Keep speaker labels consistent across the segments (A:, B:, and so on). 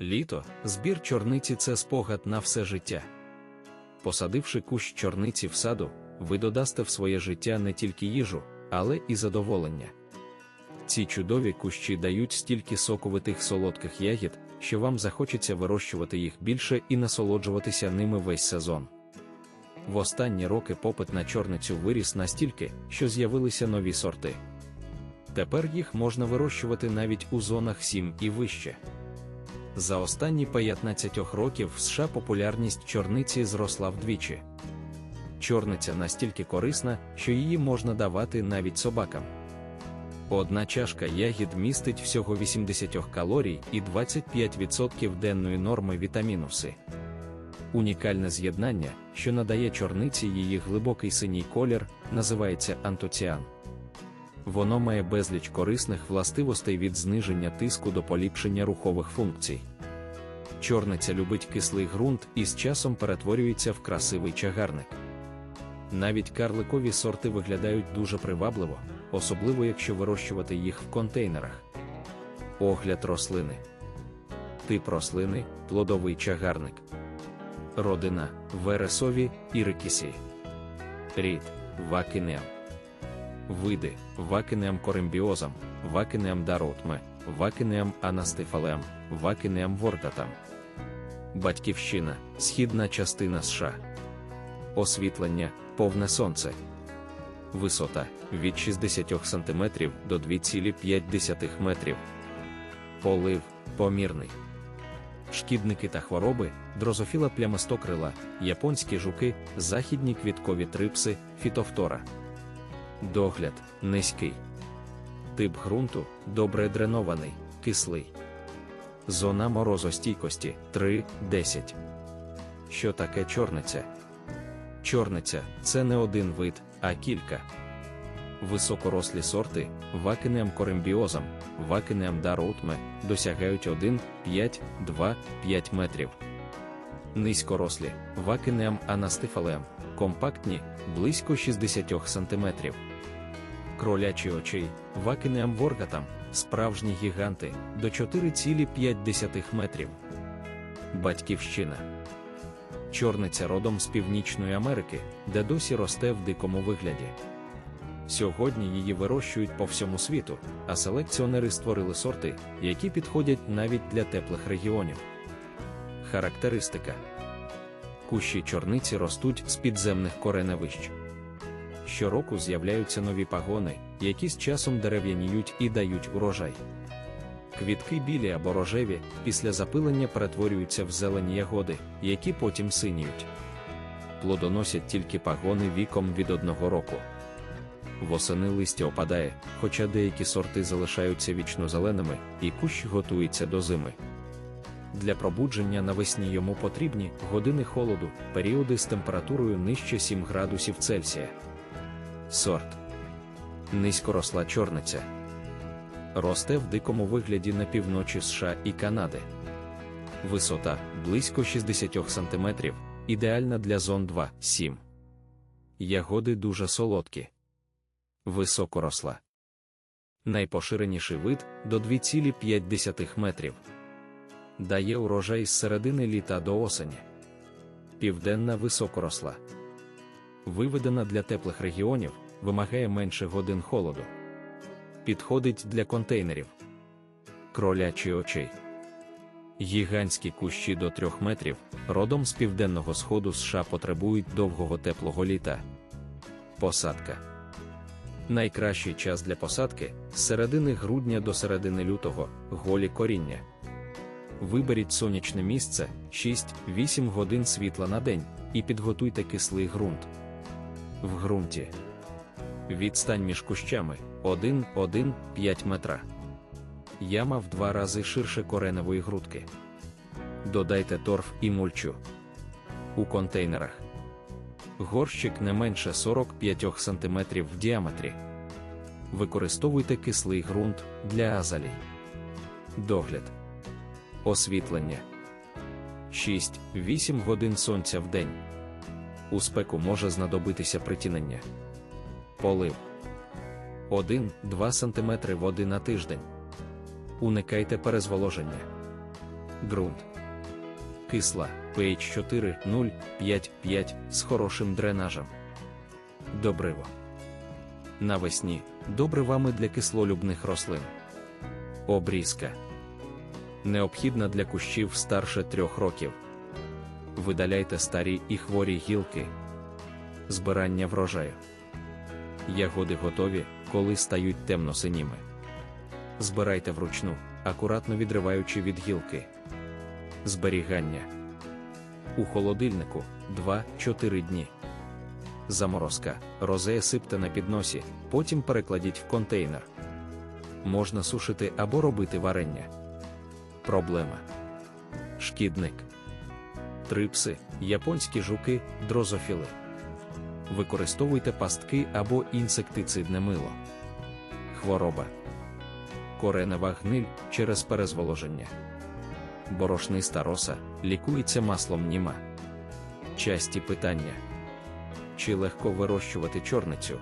A: Літо, збір чорниці це спогад на все життя. Посадивши кущ чорниці в саду, ви додасте в своє життя не тільки їжу, але і задоволення. Ці чудові кущі дають стільки соковитих солодких ягід, що вам захочеться вирощувати їх більше і насолоджуватися ними весь сезон. В останні роки попит на чорницю виріс настільки, що з'явилися нові сорти. Тепер їх можна вирощувати навіть у зонах 7 і вище. За останні 15 років в США популярність чорниці зросла вдвічі. Чорниця настільки корисна, що її можна давати навіть собакам. Одна чашка ягід містить всього 80 калорій і 25% денної норми вітаміну С. Унікальне з'єднання, що надає чорниці її глибокий синій колір, називається антоціан. Воно має безліч корисних властивостей від зниження тиску до поліпшення рухових функцій. Чорниця любить кислий ґрунт і з часом перетворюється в красивий чагарник. Навіть карликові сорти виглядають дуже привабливо, особливо якщо вирощувати їх в контейнерах. Огляд рослини. Тип рослини плодовий чагарник. Родина вересові ірикісі. Рід вакинеам. Види вакинеам корембіозам, вакинеам даротме, вакинеам анастефалеам, вакинеам вордатам. Батьківщина східна частина США. Освітлення повне сонце. Висота від 60 см до 2,5 метрів. Полив помірний. Шкідники та хвороби, дрозофіла плямистокрила, японські жуки, західні квіткові трипси, фітофтора. Догляд низький. Тип ґрунту добре дренований, кислий. Зона морозостійкості 3-10. Що таке чорниця? Чорниця це не один вид, а кілька. Високорослі сорти, вакинеам корембіозам, вакинеам дароутме, досягають 1, 5, 2, 5 метрів. Низькорослі, вакинеам анастифалеам, компактні, близько 60 см. Кролячі очей, вакинеам воргатам, справжні гіганти до 4,5 метрів. Батьківщина. Чорниця родом з Північної Америки, де досі росте в дикому вигляді. Сьогодні її вирощують по всьому світу, а селекціонери створили сорти, які підходять навіть для теплих регіонів. Характеристика кущі чорниці ростуть з підземних кореневищ. Щороку з'являються нові пагони, які з часом дерев'яніють і дають урожай. Квітки білі або рожеві після запилення перетворюються в зелені ягоди, які потім синіють. Плодоносять тільки пагони віком від одного року. Восени листя опадає, хоча деякі сорти залишаються вічно зеленими, і кущ готується до зими. Для пробудження навесні йому потрібні години холоду, періоди з температурою нижче 7 градусів Цельсія. Сорт низькоросла чорниця. Росте в дикому вигляді на півночі США і Канади. Висота близько 60 см, ідеальна для зон 2-7. Ягоди дуже солодкі. Високоросла. Найпоширеніший вид до 2,5 метрів. Дає урожай з середини літа до осені. Південна високоросла. Виведена для теплих регіонів, вимагає менше годин холоду. Підходить для контейнерів. Кролячі очей. Гігантські кущі до 3 метрів, родом з південного сходу США потребують довгого теплого літа. Посадка. Найкращий час для посадки з середини грудня до середини лютого голі коріння. Виберіть сонячне місце 6-8 годин світла на день і підготуйте кислий ґрунт. В ґрунті. Відстань між кущами 1-1-5 метра. Яма в два рази ширше кореневої грудки. Додайте торф і мульчу. У контейнерах. Горщик не менше 45 см в діаметрі. Використовуйте кислий ґрунт для азалій. Догляд. Освітлення 6-8 годин сонця в день. У спеку може знадобитися притінення. Полив 1-2 см води на тиждень. Уникайте перезволоження. Ґрунт. Кисла pH 4 0 5 5 з хорошим дренажем. Добриво. Навесні добривами для кислолюбних рослин. Обрізка. Необхідна для кущів старше 3 років. Видаляйте старі і хворі гілки. Збирання врожаю. Ягоди готові, коли стають темно-синіми. Збирайте вручну, акуратно відриваючи від гілки. Зберігання. У холодильнику 2-4 дні. Заморозка. Розея сипте на підносі, потім перекладіть в контейнер. Можна сушити або робити варення. Проблема. Шкідник. Трипси, японські жуки, дрозофіли. Використовуйте пастки або інсектицидне мило. Хвороба. Коренева гниль через перезволоження. Борошниста роса лікується маслом німа. Часті питання. Чи легко вирощувати чорницю?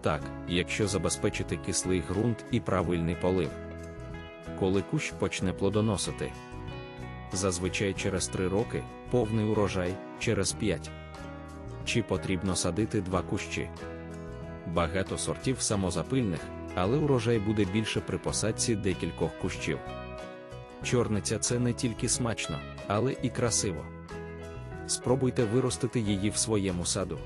A: Так, якщо забезпечити кислий ґрунт і правильний полив. Коли кущ почне плодоносити. Зазвичай через 3 роки, повний урожай через 5. Чи потрібно садити два кущі? Багато сортів самозапильних, але урожай буде більше при посадці декількох кущів. Чорниця це не тільки смачно, але і красиво. Спробуйте виростити її в своєму саду.